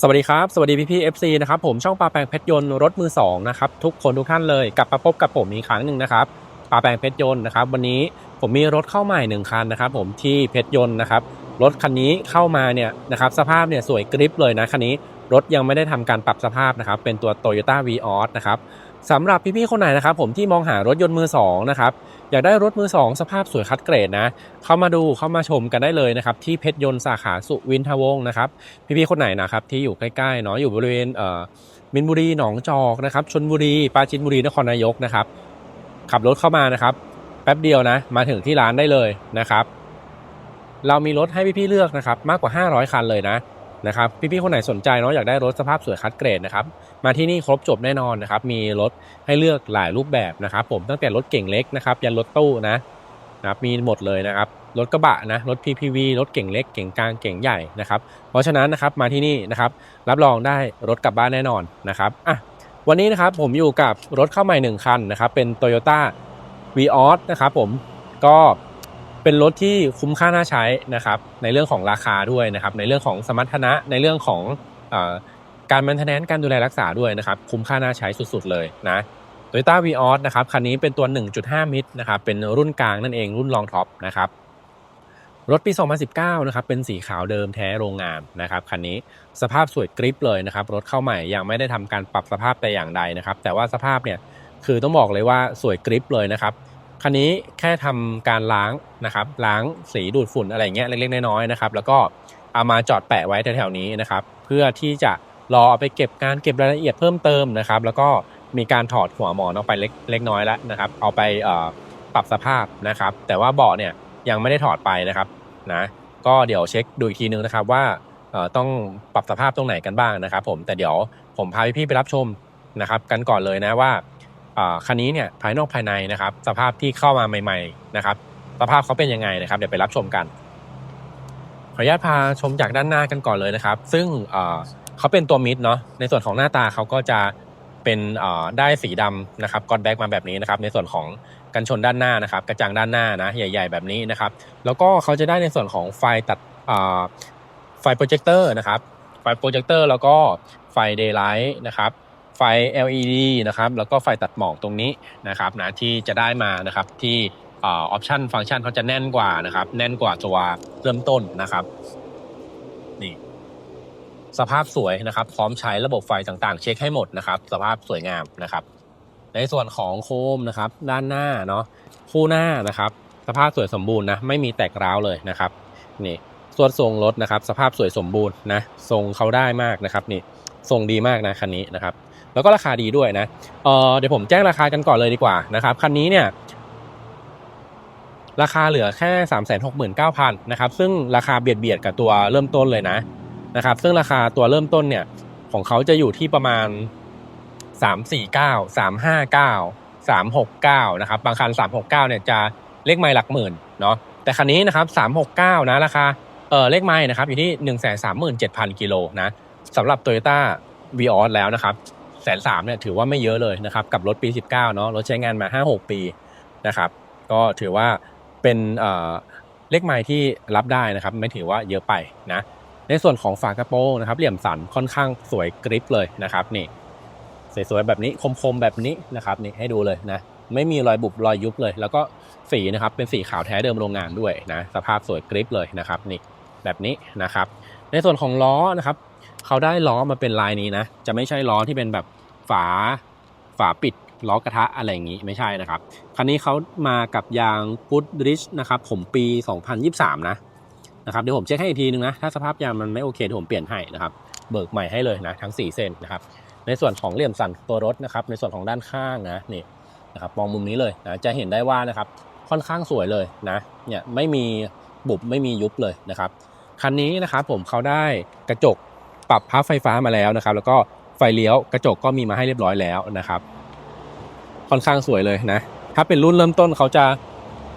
สวัสดีครับ สวัสดีพี่พี่เอฟซีนะครับผมช่องปลาแปลงเพชรยนต์รถมือสองนะครับทุกคนทุกท่านเลยกลับมาพบกับผมอีกครั้งหนึ่งนะครับปลาแปลงเพชรยนต์นะครับวันนี้ผมมีรถเข้าใหม่หนึ่งคันนะครับผมที่เพชรยนต์นะครับรถคันนี้เข้ามาเนี่ยนะครับสภาพเนี่ยสวยกริปเลยนะคันนี้รถยังไม่ได้ทำการปรับสภาพนะครับเป็นตัว Toyota v ีออสนะครับสำหรับพี่ๆคนไหนนะครับผมที่มองหารถยนต์มือสองนะครับ อยากได้รถมือสองสภาพสวยคัดเกรดนะ เข้ามาดูเข้ามาชมกันได้เลยนะครับที่เพชรยนต์สาขาสุวินทวงศ์นะครับพี่ๆคนไหนนะครับที่อยู่ใกล้ๆเนาะอยู่บริเวณเอ่อมินบุรีหนองจอกนะครับชนบุรีปราจีนบุรีนครนายกนะครับขับรถเข้ามานะครับแป๊บเดียวนะมาถึงที่ร้านได้เลยนะครับเรามีรถให้พี่ๆเลือกนะครับมากกว่า 500 คันเลยนะ นะครับพี่ๆคนไหนสนใจเนาะอยากได้รถสภาพสวยคัดเกรดนะครับมาที่นี่ครบจบแน่นอนนะครับมีรถให้เลือกหลายรูปแบบนะครับผมตั้งแต่รถเก่งเล็กนะครับยันรถตู้นะนะครับมีหมดเลยนะครับรถกระบะนะรถ PPV รถเก่งเล็กเก่งกลางเก่งใหญ่นะครับเพราะฉะนั้นนะครับมาที่นี่นะครับรับรองได้รถกลับบ้านแน่นอนนะครับอะวันนี้นะครับผมอยู่กับรถเข้าใหม่หนึ่งคันนะครับเป็น Toyota v ีออสนะครับผมก็ เป็นรถที่คุ้มค่าน่าใช้นะครับในเรื่องของราคาด้วยนะครับในเรื่องของสมรรถนะในเรื่องของอการมันเทนแนนการดูแลรักษาด้วยนะครับคุ้มค่าน่าใช้สุดๆเลยนะ Toyota v ีออสนะครับคันนี้เป็นตัว 1.5 มิตรนะครับเป็นรุ่นกลางนั่นเองรุ่นรองท็อปนะครับรถปี 2019 นะครับเป็นสีขาวเดิมแท้โรงงานนะครับคันนี้สภาพสวยกริปเลยนะครับรถเข้าใหม่ยังไม่ได้ทำการปรับสภาพแต่อย่างใดนะครับแต่ว่าสภาพเนี่ยคือต้องบอกเลยว่าสวยกริปเลยนะครับ คันนี้แค่ทำการล้างนะครับล้างสีดูดฝุ่นอะไรเงี้ยเล็กๆน้อยๆนะครับแล้วก็เอามาจอดแปะไว้แถวๆนี้นะครับเพื่อที่จะรอเอาไปเก็บการเก็บรายละเอียดเพิ่มเติมนะครับแล้วก็มีการถอดหัวหมอนออกไปเล็กเล็กน้อยแล้วนะครับเอาไปปรับสภาพนะครับ แต่ว่าเบาะเนี่ยยังไม่ได้ถอดไปนะครับนะก็เดี๋ยวเช็คดูอีกทีนึงนะครับว่าต้องปรับสภาพตรงไหนกันบ้างนะครับ ผมแต่เดี๋ยวผมพาพี่ๆไปรับชมนะครับ กันก่อนเลยนะว่า คันนี้เนี่ยภายนอกภายในนะครับ สภาพที่เข้ามาใหม่ๆนะครับ สภาพเขาเป็นยังไงนะครับ เดี๋ยวไปรับชมกันขออนุญาตพาชมจากด้านหน้ากันก่อนเลยนะครับ ซึ่งเขาเป็นตัวมิดเนาะในส่วนของหน้าตาเขาก็จะเป็นได้สีดำนะครับกอดแบ็กมาแบบนี้นะครับ ในส่วนของกันชนด้านหน้านะครับ กระจังด้านหน้านะใหญ่ ๆ แบบนี้นะครับ แล้วก็เขาจะได้ในส่วนของไฟตัดไฟโปรเจคเตอร์นะครับไฟโปรเจคเตอร์แล้วก็ไฟเดย์ไลท์นะครับ ไฟ LED นะครับแล้วก็ไฟตัดหมอกตรงนี้นะครับนะที่จะได้มานะครับที่ออปชันฟังก์ชันเขาจะแน่นกว่านะครับแน่นกว่าตัวเริ่มต้นนะครับนี่สภาพสวยนะครับ พร้อมใช้ระบบไฟต่างๆ เช็คให้หมดนะครับ สภาพสวยงามนะครับ ในส่วนของโคมนะครับ ด้านหน้าเนาะคู่หน้านะครับ สภาพสวยสมบูรณ์นะไม่มีแตกร้าวเลยนะครับนี่ส่วนทรงรถนะครับ สภาพสวยสมบูรณ์นะทรงเขาได้มากนะครับนี่ทรงดีมากนะคันนี้นะครับ แล้วก็ราคาดีด้วยนะเออเดี๋ยวผมแจ้งราคากันก่อนเลยดีกว่านะครับคันนี้เนี่ยราคาเหลือแค่ 3 6 9 0 0 0นะครับซึ่งราคาเบียดเบียดกับตัวเริ่มต้นเลยนะนะครับซึ่งราคาตัวเริ่มต้นเนี่ยของเขาจะอยู่ที่ประมาณ 3 4 9 3 5 9 3 6 9นะครับบางคัน 3 6 9เนี่ยจะเลขไมล์หลักหมื่นเนาะแต่คันนี้นะครับ 369 นะราคาเออเลขไมล์นะครับอยู่ที่ 137,000กิโลนะสำหรับ Toyota v ีออสแล้วนะครับ แสนสามเนี่ยถือว่าไม่เยอะเลยนะครับกับรถปี 19เนาะรถใช้งานมา 5-6 ปีนะครับก็ถือว่าเป็นเอ่อเลขไมล์ที่รับได้นะครับไม่ถือว่าเยอะไปนะในส่วนของฝากระโปรงนะครับเหลี่ยมสันค่อนข้างสวยกริปเลยนะครับนี่สวยๆแบบนี้คมๆแบบนี้นะครับนี่ให้ดูเลยนะไม่มีรอยบุบรอยยุบเลย แล้วก็สีนะครับเป็นสีขาวแท้เดิมโรงงานด้วยนะสภาพสวยกริปเลยนะครับนี่แบบนี้นะครับ ในส่วนของล้อนะครับ เขาได้ล้อมาเป็นลายนี้นะ จะไม่ใช่ล้อที่เป็นแบบฝาฝาปิดล้อกระทะอะไรอย่างนี้ไม่ใช่นะครับ คันนี้เขามากับยางพุดริชนะครับผมปี 2023 นะนะครับเดี๋ยวผมเช็คให้อีกทีนึงนะ ถ้าสภาพยางมันไม่โอเคเดี๋ยวผมเปลี่ยนให้นะครับ เบิกใหม่ให้เลยนะทั้ง 4 เส้นนะครับ ในส่วนของเหลี่ยมสันตัวรถนะครับ ในส่วนของด้านข้างนะนี่นะครับมองมุมนี้เลยนะจะเห็นได้ว่านะครับค่อนข้างสวยเลยนะเนี่ยไม่มีบุบไม่มียุบเลยนะครับคันนี้นะครับผมเขาได้กระจก ปรับพับไฟฟ้ามาแล้วนะครับ แล้วก็ไฟเลี้ยวกระจกก็มีมาให้เรียบร้อยแล้วนะครับ ค่อนข้างสวยเลยนะ ถ้าเป็นรุ่นเริ่มต้นเขาจะ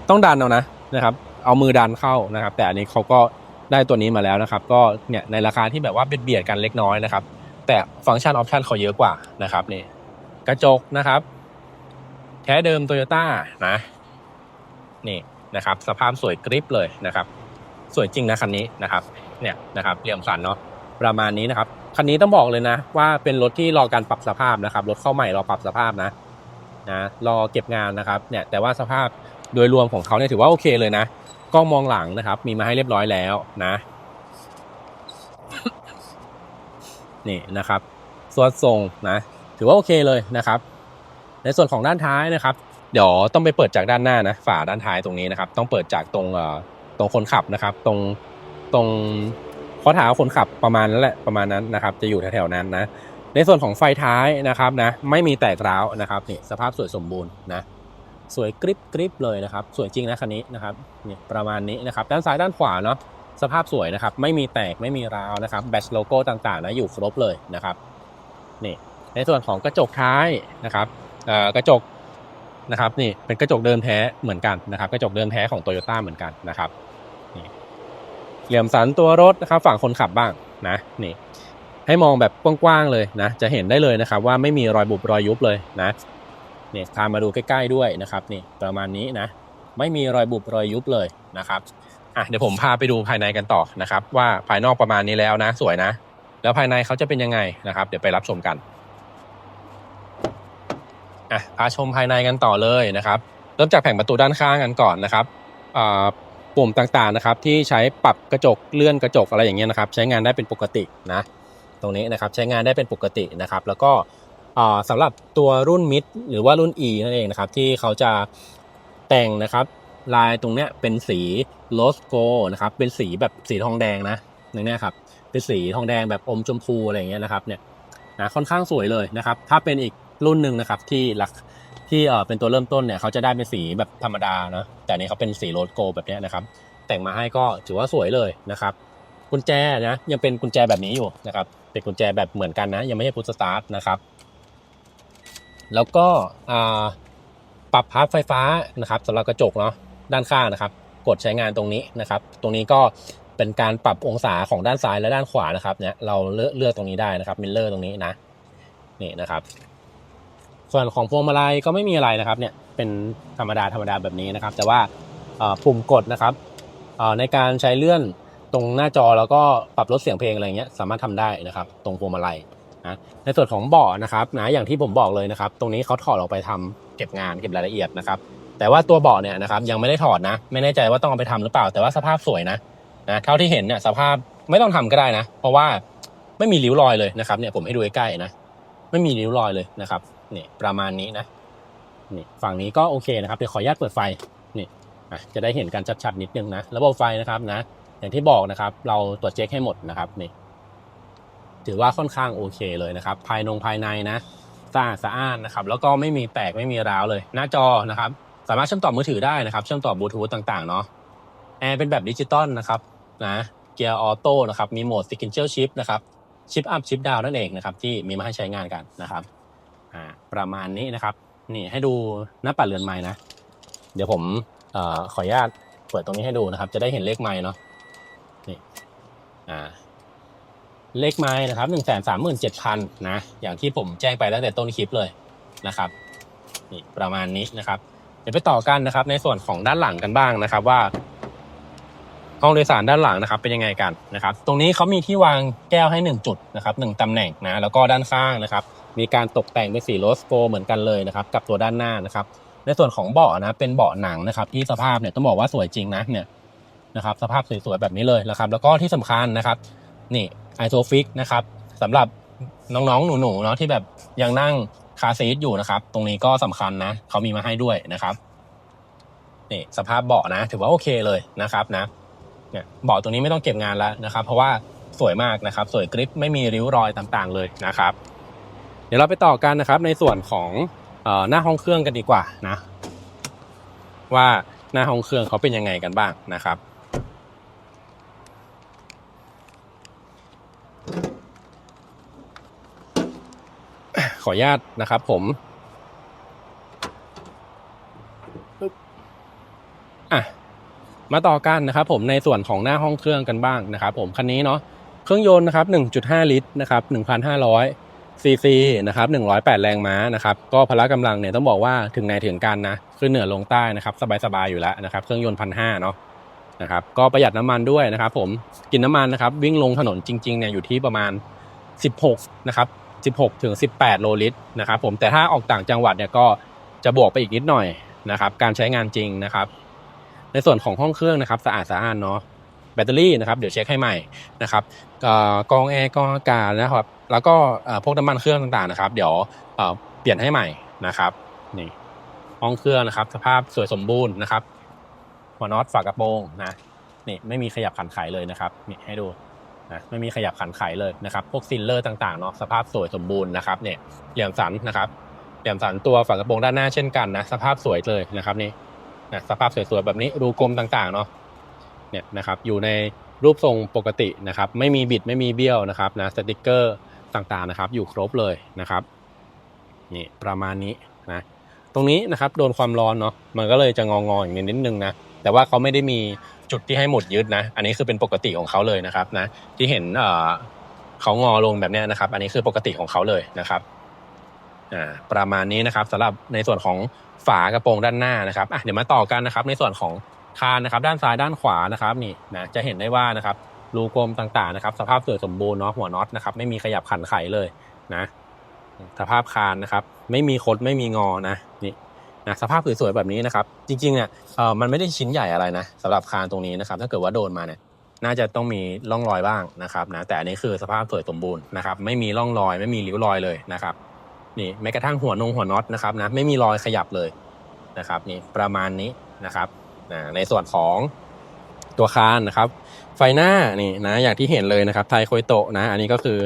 ต้องดันเอานะนะครับ เอามือดันเข้านะครับ แต่อันนี้เขาก็ได้ตัวนี้มาแล้วนะครับ ก็เนี่ยในราคาที่แบบว่าเบียดเบียดกันเล็กน้อยนะครับ แต่ฟังก์ชันออปชันเขาเยอะกว่านะครับนี่กระจกนะครับ แท้เดิมโตโยต้านะนี่นะครับ สภาพสวยกริปเลยนะครับ สวยจริงนะคันนี้นะครับ เนี่ยนะครับเหลี่ยมสันเนาะ ประมาณนี้นะครับคันนี้ต้องบอกเลยนะ ว่าเป็นรถที่รอการปรับสภาพนะครับรถเข้าใหม่รอปรับสภาพนะนะรอเก็บงานนะครับเนี่ยแต่ว่าสภาพโดยรวมของเขาเนี่ยถือว่าโอเคเลยนะกล้องมองหลังนะครับ มีมาให้เรียบร้อยแล้วนะนี่นะครับ ส่วนทรงนะ ถือว่าโอเคเลยนะครับ ในส่วนของด้านท้ายนะครับ เดี๋ยวต้องไปเปิดจากด้านหน้านะฝาด้านท้ายตรงนี้นะครับ ต้องเปิดจากตรงเอ่อตรงคนขับนะครับ ตรงตรง ข้อเท้าคนขับประมาณนั้นแหละประมาณนั้นนะครับ จะอยู่แถวๆนั้นนะ ในส่วนของไฟท้ายนะครับนะไม่มีแตกร้าวนะครับนี่สภาพสวยสมบูรณ์นะสวยกริบกริบเลยนะครับ สวยจริงนะคันนี้นะครับนี่ประมาณนี้นะครับ ด้านซ้ายด้านขวาเนาะสภาพสวยนะครับ ไม่มีแตกไม่มีร้าวนะครับแบตโลโก้ต่างๆนะอยู่ครบเลยนะครับนี่ในส่วนของกระจกท้ายนะครับเอ่อกระจกนะครับนี่เป็นกระจกเดิมแท้เหมือนกันนะครับ กระจกเดิมแท้ของโตโยต้าเหมือนกันนะครับ เหลี่ยมสันตัวรถนะครับฝั่งคนขับบ้างนะนี่ให้มองแบบกว้างๆเลยนะจะเห็นได้เลยนะครับว่าไม่มีรอยบุบรอยยุบเลยนะเนี่ยพามาดูใกล้ๆด้วยนะครับนี่ประมาณนี้นะไม่มีรอยบุบรอยยุบเลยนะครับอะเดี๋ยวผมพาไปดูภายในกันต่อนะครับ ว่าภายนอกประมาณนี้แล้วนะ สวยนะ แล้วภายในเขาจะเป็นยังไงนะครับ เดี๋ยวไปรับชมกันอะพาชมภายในกันต่อเลยนะครับ เริ่มจากแผงประตูด้านข้างกันก่อนนะครับอ่า ปุ่มต่างๆนะครับที่ใช้ปรับกระจกเลื่อนกระจกอะไรอย่างเงี้ยนะครับใช้งานได้เป็นปกตินะตรงนี้นะครับใช้งานได้เป็นปกตินะครับ แล้วก็อ่าสำหรับตัวรุ่นมิดหรือว่ารุ่น E นั่นเองนะครับที่เขาจะแต่งนะครับลายตรงเนี้ยเป็นสีโรสโกนะครับเป็นสีแบบสีทองแดงนะอย่างเนี้ยครับเป็นสีทองแดงแบบอมชมพูอะไรอย่างเงี้ยนะครับเนี่ยนะค่อนข้างสวยเลยนะครับ ถ้าเป็นอีกรุ่นหนึ่งนะครับที่รัก ที่เป็นตัวเริ่มต้นเนี่ยเขาจะได้เป็นสีแบบธรรมดานะแต่นี้เขาเป็นสีโรสโกแบบนี้นะครับ แต่งมาให้ก็ถือว่าสวยเลยนะครับ กุญแจนะยังเป็นกุญแจแบบนี้อยู่นะครับ เป็นกุญแจแบบเหมือนกันนะ ยังไม่ใช่พุทสตาร์ทนะครับ แล้วก็ปรับพับไฟฟ้านะครับสำหรับกระจกเนาะด้านข้างนะครับ กดใช้งานตรงนี้นะครับ ตรงนี้ก็เป็นการปรับองศาของด้านซ้ายและด้านขวานะครับเนี่ยเราเลือกเลือกตรงนี้ได้นะครับมิลเลอร์ตรงนี้นะนี่นะครับ ส่วนของพวงมาลัยก็ไม่มีอะไรนะครับเนี่ยเป็นธรรมดาธรรมดาแบบนี้นะครับ แต่ว่าปุ่มกดนะครับในการใช้เลื่อนตรงหน้าจอแล้วก็ปรับลดเสียงเพลงอะไรเงี้ยสามารถทำได้นะครับ ตรงพวงมาลัยนะในส่วนของเบาะนะครับนะอย่างที่ผมบอกเลยนะครับ ตรงนี้เขาถอดออกไปทำเก็บงานเก็บรายละเอียดนะครับ แต่ว่าตัวเบาะเนี่ยนะครับยังไม่ได้ถอดนะ ไม่แน่ใจว่าต้องเอาไปทำหรือเปล่า แต่ว่าสภาพสวยนะนะเท่าที่เห็นเนี่ยสภาพไม่ต้องทำก็ได้นะ เพราะว่าไม่มีริ้วรอยเลยนะครับเนี่ยผมให้ดูใกล้ๆนะไม่มีริ้วรอยเลยนะครับ นี่ประมาณนี้นะนี่ฝั่งนี้ก็โอเคนะครับเดี๋ยวขออนุญาตเปิดไฟนี่อะจะได้เห็นกันชัดๆนิดนึงนะระบบไฟนะครับนะ อย่างที่บอกนะครับ เราตรวจเช็คให้หมดนะครับนี่ถือว่าค่อนข้างโอเคเลยนะครับ ภายนงภายในนะสะอาดสะอานนะครับ แล้วก็ไม่มีแตกไม่มีร้าวเลย หน้าจอนะครับ สามารถเชื่อมต่อมือถือได้นะครับ เชื่อมต่อบลูทูธต่างๆเนาะแอร์เป็นแบบดิจิตอลนะครับนะเกียร์ออโต้นะครับมีโหมด sequential shift นะครับชิปอัพชิปดาวนั่นเองนะครับที่มีมาให้ใช้งานกันนะครับ อ่าประมาณนี้นะครับ นี่ให้ดูหน้าปัดเรือนไม้นะ เดี๋ยวผมเอ่อขออนุญาตเปิดตรงนี้ให้ดูนะครับ จะได้เห็นเลขไม้เนาะนี่อ่าเลขไม้นะครับหนึ่งแสนสามหมื่นเจ็ดพันนะ อย่างที่ผมแจ้งไปตั้งแต่ต้นคลิปเลยนะครับนี่ประมาณนี้นะครับ เดี๋ยวไปต่อกันนะครับ ในส่วนของด้านหลังกันบ้างนะครับว่า ห้องโดยสารด้านหลังนะครับ เป็นยังไงกันนะครับ ตรงนี้เขามีที่วางแก้วให้หนึ่งจุดนะครับหนึ่งตำแหน่งนะแล้วก็ด้านข้างนะครับ มีการตกแต่งเป็นสีโรสโกเหมือนกันเลยนะครับกับตัวด้านหน้านะครับ ในส่วนของเบาะนะเป็นเบาะหนังนะครับที่สภาพเนี่ยต้องบอกว่าสวยจริงนะเนี่ยนะครับสภาพสวยๆแบบนี้เลยนะครับ แล้วก็ที่สำคัญนะครับนี่ไอโซฟิกนะครับสำหรับน้องๆ หนูๆเนาะที่แบบยังนั่งคาซีทอยู่นะครับ ตรงนี้ก็สำคัญนะเขามีมาให้ด้วยนะครับนี่สภาพเบาะนะ ถือว่าโอเคเลยนะครับนะเนี่ยเบาะตัวนี้ไม่ต้องเก็บงานแล้วนะครับ เพราะว่าสวยมากนะครับ สวยกริปไม่มีริ้วรอยต่างๆเลยนะครับ เดี๋ยวเราไปต่อกันนะครับในส่วนของออหน้าห้องเครื่องกันดีกว่านะ ว่าหน้าห้องเครื่องเขาเป็นยังไงกันบ้างนะครับขออนุญาตนะครับผมอะมาต่อกันนะครับผมในส่วนของหน้าห้องเครื่องกันบ้างนะครับผมคันนี้เนาะเครื่องยนต์นะครับ1.5 ลิตรนะครับ1,500 ซีซีนะครับ108 แรงม้านะครับก็พละกำลังเนี่ยต้องบอกว่าถึงไหนถึงกันนะขึ้นเหนือลงใต้นะครับสบายๆอยู่แล้วนะครับเครื่องยนต์พันห้าเนาะนะครับก็ประหยัดน้ำมันด้วยนะครับผมกินน้ำมันนะครับวิ่งลงถนนจริงๆเนี่ยอยู่ที่ประมาณ 16นะครับ16ถึง18 โลลิตรนะครับผมแต่ถ้าออกต่างจังหวัดเนี่ยก็จะบวกไปอีกนิดหน่อยนะครับการใช้งานจริงนะครับในส่วนของห้องเครื่องนะครับสะอาดสะอานเนาะแบตเตอรี่นะครับเดี๋ยวเช็คให้ใหม่นะครับกองแอร์กองอากาศนะครับ แล้วก็พวกน้ำมันเครื่องต่างๆนะครับ เดี๋ยวเอ่อเปลี่ยนให้ใหม่นะครับนี่ห้องเครื่องนะครับ สภาพสวยสมบูรณ์นะครับหัวน็อตฝากระโปรงนะนี่ไม่มีขยับขันไขเลยนะครับนี่ให้ดูนะไม่มีขยับขันไขเลยนะครับ พวกซิลเลอร์ต่างๆเนาะสภาพสวยสมบูรณ์นะครับเนี่ยเหลี่ยมสันนะครับเหลี่ยมสันตัวฝากระโปรงด้านหน้าเช่นกันนะสภาพสวยเลยนะครับนี่นะสภาพสวยๆแบบนี้รูกลมต่างๆเนาะเนี่ยนะครับอยู่ในรูปทรงปกตินะครับ ไม่มีบิดไม่มีเบี้ยวนะครับนะสติกเกอร์ ต่างๆนะครับ อยู่ครบเลยนะครับนี่ประมาณนี้นะตรงนี้นะครับโดนความร้อนเนาะมันก็เลยจะงองๆอย่างนี้นิดนึงนะแต่ว่าเขาไม่ได้มีจุดที่ให้หมดยึดนะ อันนี้คือเป็นปกติของเขาเลยนะครับนะที่เห็นเขางอลงแบบนี้นะครับ อันนี้คือปกติของเขาเลยนะครับอ่าประมาณนี้นะครับสำหรับในส่วนของฝากระโปรงด้านหน้านะครับเดี๋ยวมาต่อกันนะครับ ในส่วนของคานนะครับ ด้านซ้ายด้านขวานะครับนี่นะจะเห็นได้ว่านะครับ รูกลมต่างๆนะครับ สภาพสวยสมบูรณ์เนาะหัวน็อตนะครับ ไม่มีขยับขันไขเลยนะ สภาพคานนะครับ ไม่มีคดไม่มีงอนะนี่นะสภาพสวยๆแบบนี้นะครับ จริงๆเนี่ยเออมันไม่ได้ชิ้นใหญ่อะไรนะสำหรับคานตรงนี้นะครับ ถ้าเกิดว่าโดนมาเนี่ยน่าจะต้องมีร่องรอยบ้างนะครับนะแต่อันนี้คือสภาพสวยสมบูรณ์นะครับ ไม่มีร่องรอย ไม่มีริ้วรอยเลยนะครับ นี่แม้กระทั่งหัวนงหัวน็อตนะครับนะไม่มีรอยขยับเลยนะครับ นี่ประมาณนี้นะครับนะในส่วนของ ตัวคานนะครับ ไฟหน้านี่นะอย่างที่เห็นเลยนะครับไทโคยโตะนะ อันนี้ก็คือ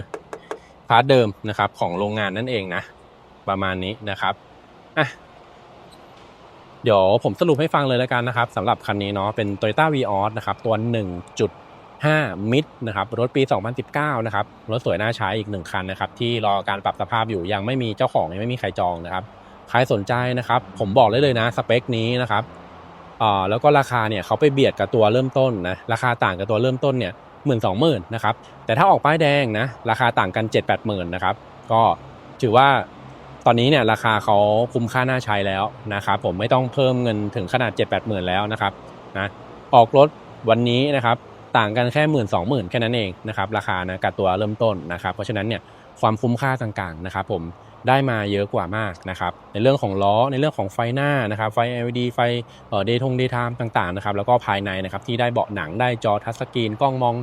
พาร์ทเดิมนะครับของโรงงานนั่นเองนะ ประมาณนี้นะครับอะเดี๋ยวผมสรุปให้ฟังเลยแล้วกันนะครับสำหรับคันนี้เนาะเป็น Toyota v ีออสนะครับตัว 1.5 มิดนะครับรถปี 2019 นะครับรถสวยน่าใช้อีกหนึ่งคันนะครับที่รอการปรับสภาพอยู่ยังไม่มีเจ้าของยังไม่มีใครจองนะครับ ใครสนใจนะครับ ผมบอกเลยเลยนะ สเปคนี้นะครับ อ่าแล้วก็ราคาเนี่ยเขาไปเบียดกับตัวเริ่มต้นนะราคาต่างกับตัวเริ่มต้นเนี่ยหมื่นสองหมื่นนะครับแต่ถ้าออกป้ายแดงนะราคาต่างกัน7 8หมื่นนะครับก็ถือว่าตอนนี้เนี่ยราคาเขาคุ้มค่าน่าใช้แล้วนะครับผมไม่ต้องเพิ่มเงินถึงขนาด7 8หมื่นแล้วนะครับนะออกรถวันนี้นะครับต่างกันแค่หมื่นสองหมื่นแค่นั้นเองนะครับราคานะกับตัวเริ่มต้นนะครับเพราะฉะนั้นเนี่ยความคุ้มค่าต่างๆนะครับผม ได้มาเยอะกว่ามากนะครับในเรื่องของล้อในเรื่องของไฟหน้านะครับไฟ LED ไฟเอ่อเดทงเดทามต่างๆนะครับแล้วก็ภายในนะครับที่ได้เบาะหนังได้จอทัชสกรีนกล้องมอง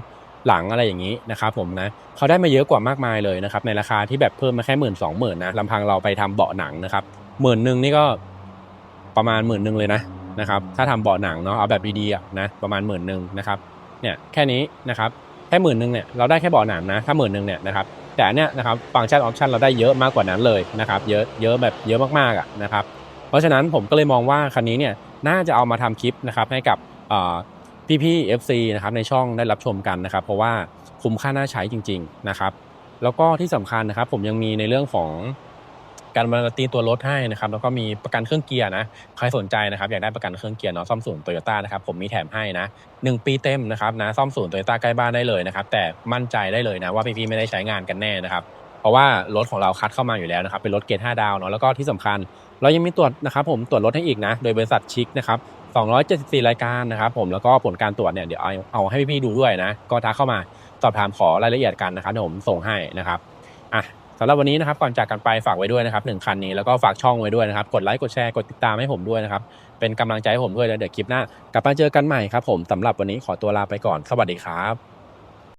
หลังอะไรอย่างนี้นะครับผมนะเขาได้มาเยอะกว่ามากมายเลยนะครับในราคาที่แบบเพิ่มมาแค่หมื่นสองหมื่นนะลำพังเราไปทำเบาะหนังนะครับหมื่นหนึ่งนี่ก็ประมาณหมื่นหนึ่งเลยนะนะครับถ้าทำเบาะหนังเนาะเอาแบบดีๆนะประมาณหมื่นหนึ่งนะครับเนี่ยแค่นี้นะครับแค่หมื่นหนึ่งเนี่ยเราได้แค่เบาะหนังนะถ้าหมื่นหนึ่งเนี่ยนะครับ แต่เนี้ยนะครับฟังก์ชันออปชันเราได้เยอะมากกว่านั้นเลยนะครับเยอะเยอะแบบเยอะมากๆอะนะครับเพราะฉะนั้นผมก็เลยมองว่าคันนี้เนี่ยน่าจะเอามาทำคลิปนะครับให้กับพี่พี่ๆ FC นะครับในช่องได้รับชมกันนะครับ เพราะว่าคุ้มค่าน่าใช้จริง ๆนะครับ แล้วก็ที่สำคัญนะครับผมยังมีในเรื่องของ การบารันตีตัวรถให้นะครับแล้วก็มีประกันเครื่องเกียร์นะใครสนใจนะครับอยากได้ประกันเครื่องเกียร์เนาะซ่อมศูนย์โตโยต้านะครับผมมีแถมให้นะหนึ่งปีเต็มนะครับนะซ่อมศูนย์โตโยต้าใกล้บ้านได้เลยนะครับแต่มั่นใจได้เลยนะว่าพี่ๆไม่ได้ใช้งานกันแน่นะครับเพราะว่ารถของเราคัดเข้ามาอยู่แล้วนะครับเป็นรถเกรด5ดาวเนาะแล้วก็ที่สำคัญ เรายังมีตรวจนะครับผมตรวจรถให้อีกนะ โดยบริษัทชิคนะครับ274 รายการนะครับผมแล้วก็ผลการตรวจเนี่ยเดี๋ยวเอาให้พี่ๆดูด้วยนะ ก็ทักเข้ามาสอบถามขอรายละเอียดกันนะครับผมส่งให้นะครับอะ สำหรับวันนี้นะครับก่อนจากกันไปฝากไว้ด้วยนะครับหนึ่งคันนี้แล้วก็ฝากช่องไว้ด้วยนะครับกดไลค์กดแชร์กดติดตามให้ผมด้วยนะครับเป็นกำลังใจให้ผมด้วยแล้วเดี๋ยวคลิปหน้ากลับมาเจอกันใหม่ครับผมสำหรับวันนี้ขอตัวลาไปก่อนสวัสดีครับ